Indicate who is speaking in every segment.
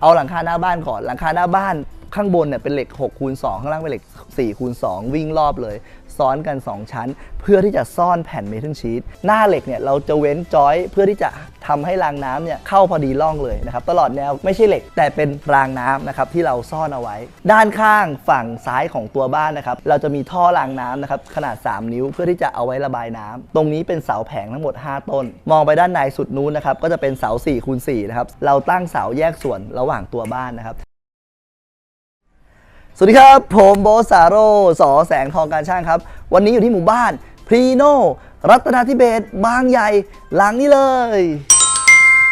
Speaker 1: เอาหลังคาหน้าบ้านก่อนหลังคาหน้าบ้านข้างบนเนี่ยเป็นเหล็ก6คูณ2ข้างล่างเป็นเหล็ก4คูณ2วิ่งรอบเลย ซ้อนกัน 2 ชั้น เพื่อที่จะซ่อนแผ่นเมทัลชีตหน้าเหล็กเนี่ยเราจะเว้นจอยเพื่อที่จะทำให้รางน้ำเนี่ยเข้าพอดีร่องเลยนะครับตลอดแนวไม่ใช่เหล็ก แต่เป็นรางน้ำนะครับที่เราซ่อนเอาไว้ ด้านข้างฝั่งซ้ายของตัวบ้านนะครับเราจะมีท่อรางน้ำนะครับขนาด 3 นิ้วเพื่อที่จะเอาไว้ระบายน้ำตรงนี้เป็นเสาแผงทั้งหมด 5 ต้น มองไปด้านในสุดนู้นนะครับก็จะเป็นเสา4คูณ4นะครับเราตั้งเสาแยกส่วนระหว่างตัวบ้านนะครับสวัสดีครับ ผมโบสาโรสอแสงทองการช่างครับ วันนี้อยู่ที่หมู่บ้านพรีโนรัตนาธิเบศบางใหญ่หลังนี้เลย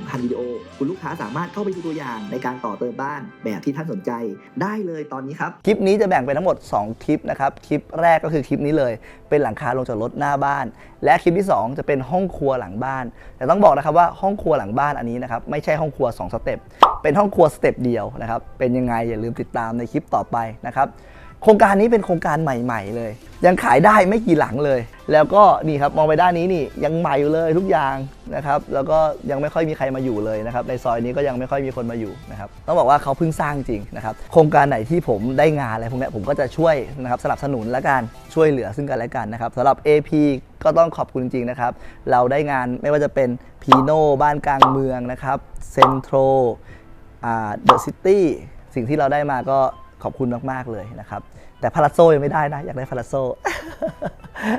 Speaker 1: 1,000วิดีโอ คุณลูกค้าสามารถเข้าไปดูตัวอย่างในการต่อเติมบ้านแบบที่ท่านสนใจได้เลยตอนนี้ครับ คลิปนี้จะแบ่งเป็นทั้งหมด 2 คลิปนะครับ คลิปแรกก็คือคลิปนี้เลย เป็นหลังคาลงจากรถหน้าบ้าน และคลิปที่ 2 จะเป็นห้องครัวหลังบ้าน แต่ต้องบอกนะครับว่าห้องครัวหลังบ้านอันนี้นะครับไม่ใช่ห้องครัว 2 สเต็ป เป็นห้องครัวสเต็ปเดียวนะครับ เป็นยังไงอย่าลืมติดตามในคลิปต่อไปนะครับ โครงการนี้เป็นโครงการใหม่ ๆ เลย ยังขายได้ไม่กี่หลังเลย แล้วก็นี่ครับมองไปด้านนี้นี่ยังใหม่อยู่เลยทุกอย่างนะครับ แล้วก็ยังไม่ค่อยมีใครมาอยู่เลยนะครับ ในซอยนี้ก็ยังไม่ค่อยมีคนมาอยู่นะครับต้องบอกว่าเขาเพิ่งสร้างจริงนะครับ โครงการไหนที่ผมได้งานอะไรพวกนี้ผมก็จะช่วยนะครับสนับสนุนและกันช่วยเหลือซึ่งกันและกันนะครับสำหรับ AP ก็ต้องขอบคุณจริงๆนะครับ เราได้งานไม่ว่าจะเป็นพีโนบ้านกลางเมืองนะครับเซ็นทรัลเดอะซิตี้สิ่งที่เราได้มาก็ ขอบคุณมากๆเลยนะครับ แต่พาราโซยังไม่ได้นะ อยากได้พาราโซ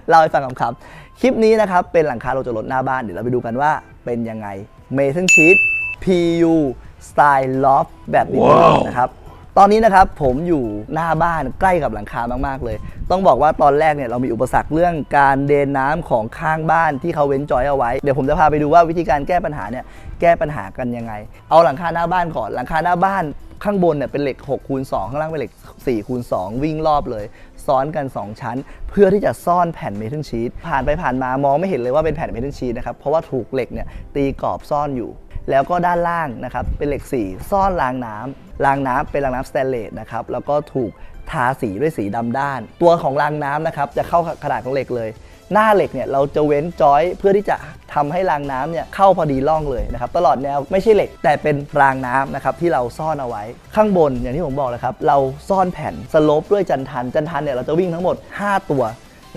Speaker 1: เล่าให้ฟังคำๆคลิปนี้นะครับ เป็นหลังคาโรจรถหน้าบ้าน เดี๋ยวเราไปดูกันว่าเป็นยังไงเมทัลชีต PU Style Loft แบบนี้นะครับ ตอนนี้นะครับผมอยู่หน้าบ้านใกล้กับหลังคามากๆเลย ต้องบอกว่าตอนแรกเนี่ยเรามีอุปสรรคเรื่องการเดนน้ำของข้างบ้านที่เขาเว้นจอยเอาไว้ เดี๋ยวผมจะพาไปดูว่าวิธีการแก้ปัญหาเนี่ยแก้ปัญหากันยังไง เอาหลังคาหน้าบ้านก่อนหลังคาหน้าบ้านข้างบนเนี่ยเป็นเหล็ก6คูณ2ข้างล่างเป็นเหล็ก4คูณ2วิ่งรอบเลย ซ้อนกัน 2 ชั้น เพื่อที่จะซ่อนแผ่นเมทัลชีตผ่านไปผ่านมามองไม่เห็นเลยว่าเป็นแผ่นเมทัลชีตนะครับเพราะว่าถูกเหล็กเนี่ยตีกรอบซ่อนอยู่ แล้วก็ด้านล่างนะครับเป็นเหล็กสีซ่อนรางน้ำรางน้ำเป็นรางน้ำสแตนเลสนะครับแล้วก็ถูกทาสีด้วยสีดำด้าน ตัวของรางน้ำนะครับจะเข้าขนาดของเหล็กเลย หน้าเหล็กเนี่ยเราจะเว้นจอยเพื่อที่จะทำให้รางน้ำเนี่ยเข้าพอดีร่องเลยนะครับตลอดแนวไม่ใช่เหล็กแต่เป็นรางน้ำนะครับที่เราซ่อนเอาไว้ ข้างบนอย่างที่ผมบอกเลยครับเราซ่อนแผ่นสโลปด้วยจันทันจันทันเนี่ยเราจะวิ่งทั้งหมด 5 ตัว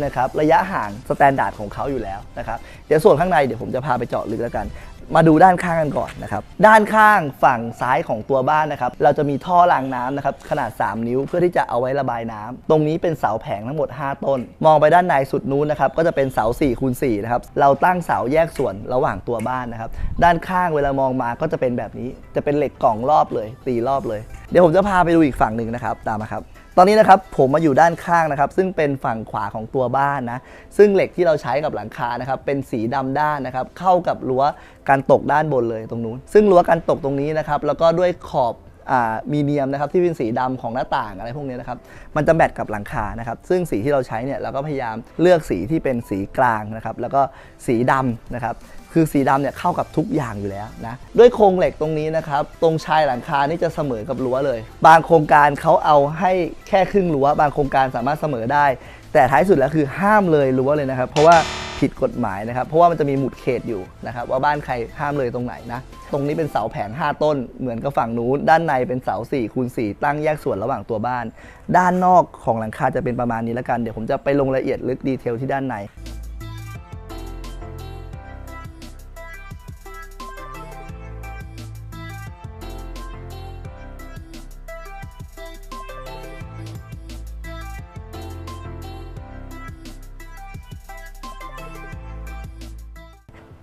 Speaker 1: นะครับระยะห่างสแตนดาร์ดของเขาอยู่แล้วนะครับเดี๋ยวส่วนข้างในเดี๋ยวผมจะพาไปเจาะลึกแล้วกัน มาดูด้านข้างกันก่อนนะครับ ด้านข้างฝั่งซ้ายของตัวบ้านนะครับ เราจะมีท่อรางน้ำนะครับ ขนาด 3 นิ้วเพื่อที่จะเอาไว้ระบายน้ำตรงนี้เป็นเสาแผงทั้งหมด 5 ต้น มองไปด้านในสุดนู้นนะครับ ก็จะเป็นเสา4คูณ4นะครับ เราตั้งเสาแยกส่วนระหว่างตัวบ้านนะครับ ด้านข้างเวลามองมาก็จะเป็นแบบนี้ จะเป็นเหล็กกล่องรอบเลย ตีรอบเลย เดี๋ยวผมจะพาไปดูอีกฝั่งหนึ่งนะครับ ตามมาครับ ตอนนี้นะครับผมมาอยู่ด้านข้างนะครับ ซึ่งเป็นฝั่งขวาของตัวบ้านนะ ซึ่งเหล็กที่เราใช้กับหลังคานะครับ เป็นสีดำด้านนะครับ เข้ากับรั้วการตกด้านบนเลยตรงนู้น ซึ่งรั้วการตกตรงนี้นะครับ แล้วก็ด้วยขอบอ่ามีเนียมนะครับที่เป็นสีดำของหน้าต่างอะไรพวกนี้นะครับมันจะแมทกับหลังคานะครับซึ่งสีที่เราใช้เนี่ยเราก็พยายามเลือกสีที่เป็นสีกลางนะครับแล้วก็สีดำนะครับ คือสีดำเนี่ยเข้ากับทุกอย่างอยู่แล้วนะด้วยโครงเหล็กตรงนี้นะครับ ตรงชายหลังคานี่จะเสมอกับรั้วเลย บางโครงการเขาเอาให้แค่ครึ่งรั้ว บางโครงการสามารถเสมอได้ แต่ท้ายสุดแล้วคือห้ามเลยรั้วเลยนะครับ เพราะว่าผิดกฎหมายนะครับ เพราะว่ามันจะมีหมุดเขตอยู่นะครับ ว่าบ้านใครห้ามเลยตรงไหนนะ ตรงนี้เป็นเสาแผง 5 ต้น เหมือนกับฝั่งนู้น ด้านในเป็นเสา4คูณ4ตั้งแยกส่วนระหว่างตัวบ้าน ด้านนอกของหลังคาจะเป็นประมาณนี้แล้วกัน เดี๋ยวผมจะไปลงรายละเอียดลึกดีเทลที่ด้านใน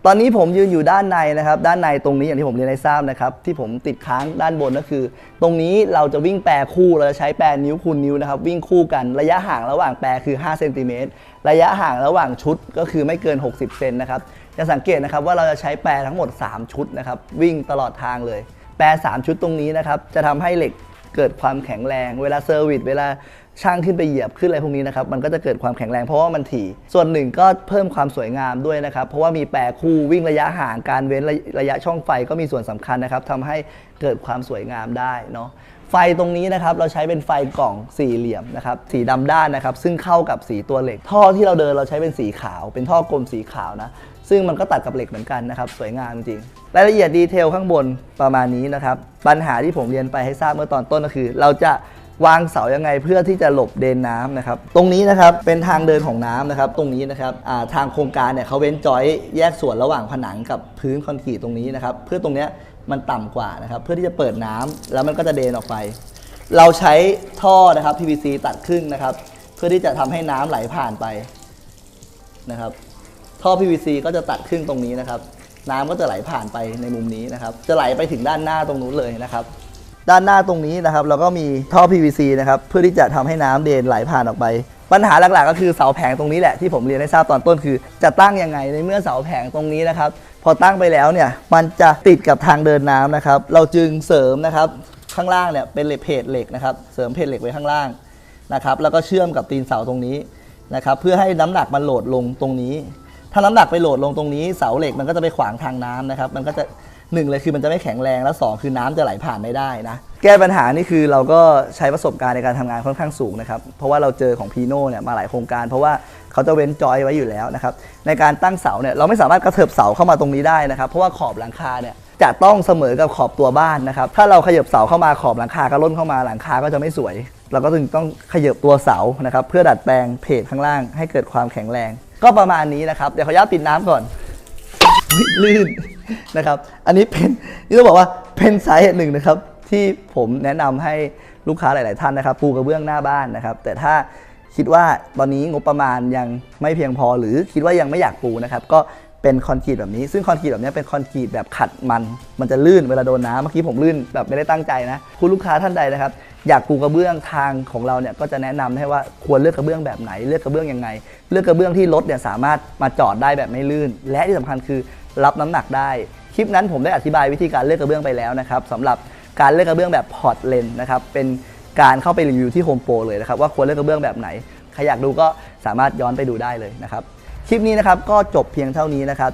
Speaker 1: ตอนนี้ผมยืนอยู่ด้านในนะครับ ด้านในตรงนี้อย่างที่ผมเรียนให้ทราบนะครับ ที่ผมติดค้างด้านบนก็คือ ตรงนี้เราจะวิ่งแปรคู่เราจะใช้แปรนิ้วคูณนิ้วนะครับ วิ่งคู่กันระยะห่างระหว่างแปรคือ5เซนติเมตรระยะห่างระหว่างชุดก็คือไม่เกิน 60เซนนะครับจะสังเกตนะครับว่าเราจะใช้แปรทั้งหมด 3 ชุดนะครับ วิ่งตลอดทางเลย แปร 3 ชุดตรงนี้นะครับ จะทำให้เหล็กเกิดความแข็งแรง เวลาเซอร์วิสเวลา ช่างขึ้นไปเหยียบขึ้นอะไรพวกนี้นะครับมันก็จะเกิดความแข็งแรงเพราะว่ามันถี่ ส่วนหนึ่งก็เพิ่มความสวยงามด้วยนะครับ เพราะว่ามีแปรคู่วิ่งระยะห่างการเว้นระระยะช่องไฟก็มีส่วนสำคัญนะครับทำให้เกิดความสวยงามได้เนาะไฟตรงนี้นะครับเราใช้เป็นไฟกล่องสี่เหลี่ยมนะครับสีดำด้านนะครับ ซึ่งเข้ากับสีตัวเหล็ก ท่อที่เราเดินเราใช้เป็นสีขาว เป็นท่อกลมสีขาวนะซึ่งมันก็ตัดกับเหล็กเหมือนกันนะครับ สวยงามจริงรายละเอียดดีเทลข้างบนประมาณนี้นะครับ ปัญหาที่ผมเรียนไปให้ทราบเมื่อตอนต้นก็คือ เราจะ วางเสายังไงเพื่อที่จะหลบเดนน้ำนะครับ ตรงนี้นะครับเป็นทางเดินของน้ำนะครับ ตรงนี้นะครับทางโครงการเนี่ยเขาเว้นจอยแยกส่วนระหว่างผนังกับพื้นคอนกรีตตรงนี้นะครับ เพื่อตรงเนี้ยมันต่ำกว่านะครับ เพื่อที่จะเปิดน้ำแล้วมันก็จะเดนออกไป เราใช้ท่อนะครับ PVC ตัดครึ่งนะครับ เพื่อที่จะทำให้น้ำไหลผ่านไปนะครับ ท่อ PVC ก็จะตัดครึ่งตรงนี้นะครับ น้ำก็จะไหลผ่านไปในมุมนี้นะครับ จะไหลไปถึงด้านหน้าตรงนู้นเลยนะครับ ด้านหน้าตรงนี้นะครับเราก็มีท่อ PVC นะครับเพื่อที่จะทำให้น้ำเดนไหลผ่านออกไป ปัญหาหลักๆ ก็คือเสาแผงตรงนี้แหละที่ผมเรียนให้ทราบตอนต้นคือ จะตั้งยังไงในเมื่อเสาแผงตรงนี้นะครับพอตั้งไปแล้วเนี่ยมันจะติดกับทางเดินน้ำนะครับเราจึงเสริมนะครับข้างล่างเนี่ยเป็นเหล็กเพจเหล็กนะครับเสริมเพจเหล็กไว้ข้างล่างนะครับแล้วก็เชื่อมกับตีนเสาตรงนี้นะครับเพื่อให้น้ำหนักมันโหลดลงตรงนี้ ถ้าน้ำหนักไปโหลดลงตรงนี้เสาเหล็กมันก็จะไปขวางทางน้ำนะครับมันก็จะ หนึ่งเลยคือมันจะไม่แข็งแรงแล้วสองคือน้ำจะไหลผ่านไม่ได้นะ แก้ปัญหานี่คือเราก็ใช้ประสบการณ์ในการทำงานค่อนข้างสูงนะครับ เพราะว่าเราเจอของพีโน่เนี่ยมาหลายโครงการ เพราะว่าเขาจะเว้นจอยไว้อยู่แล้วนะครับ ในการตั้งเสาเนี่ยเราไม่สามารถกระเถิบเสาเข้ามาตรงนี้ได้นะครับ เพราะว่าขอบหลังคาเนี่ยจะต้องเสมอกับขอบตัวบ้านนะครับ ถ้าเราขยับเสาเข้ามาขอบหลังคาก็ล้นเข้ามาหลังคาก็จะไม่สวย เราก็จึงต้องขยับตัวเสานะครับ เพื่อดัดแปลงเพจข้างล่างให้เกิดความแข็งแรง ก็ประมาณนี้นะครับ เดี๋ยวขออนุญาตปิดน้ำก่อน ลื่นนะครับ อันนี้เป็นนี่ต้องบอกว่าเป็นสาเหตุหนึ่งนะครับ ที่ผมแนะนำให้ลูกค้าหลาย ๆ ท่านนะครับ ปูกระเบื้องหน้าบ้านนะครับ แต่ถ้าคิดว่าตอนนี้งบประมาณยังไม่เพียงพอ หรือคิดว่ายังไม่อยากปูนะครับ ก็เป็นคอนกรีตแบบนี้ ซึ่งคอนกรีตแบบนี้เป็นคอนกรีตแบบขัดมัน มันจะลื่นเวลาโดนน้ำเมื่อกี้ผมลื่นแบบไม่ได้ตั้งใจนะ คุณลูกค้าท่านใดนะครับ อยากปูกระเบื้องทางของเราเนี่ยก็จะแนะนำให้ว่าควรเลือกกระเบื้องแบบไหน เลือกกระเบื้องยังไง เลือกกระเบื้องที่รถเนี่ยสามารถมาจอดได้แบบไม่ลื่น และที่สำคัญคือ รับน้ำหนักได้ คลิปนั้นผมได้อธิบายวิธีการเลือกกระเบื้องไปแล้วนะครับสำหรับการเลือกกระเบื้องแบบพอร์ตเลนนะครับเป็นการเข้าไปรีวิวที่โฮมโปรเลยนะครับว่าควรเลือกกระเบื้องแบบไหนใครอยากดูก็สามารถย้อนไปดูได้เลยนะครับคลิปนี้นะครับก็จบเพียงเท่านี้นะครับ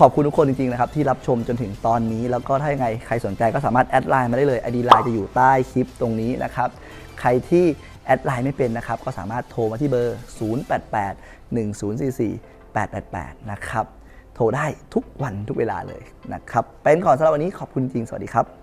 Speaker 1: ขอบคุณทุกคนจริงๆนะครับที่รับชมจนถึงตอนนี้ แล้วก็ถ้ายังไงใครสนใจก็สามารถแอดไลน์มาได้เลย ID ไลน์จะอยู่ใต้คลิปตรงนี้นะครับใครที่แอดไลน์ไม่เป็นนะครับก็สามารถโทรมาที่เบอร์ 0881044888 นะครับ โทรได้ทุกวันทุกเวลาเลยนะครับเป็นก่อนสำหรับวันนี้ขอบคุณจริงสวัสดีครับ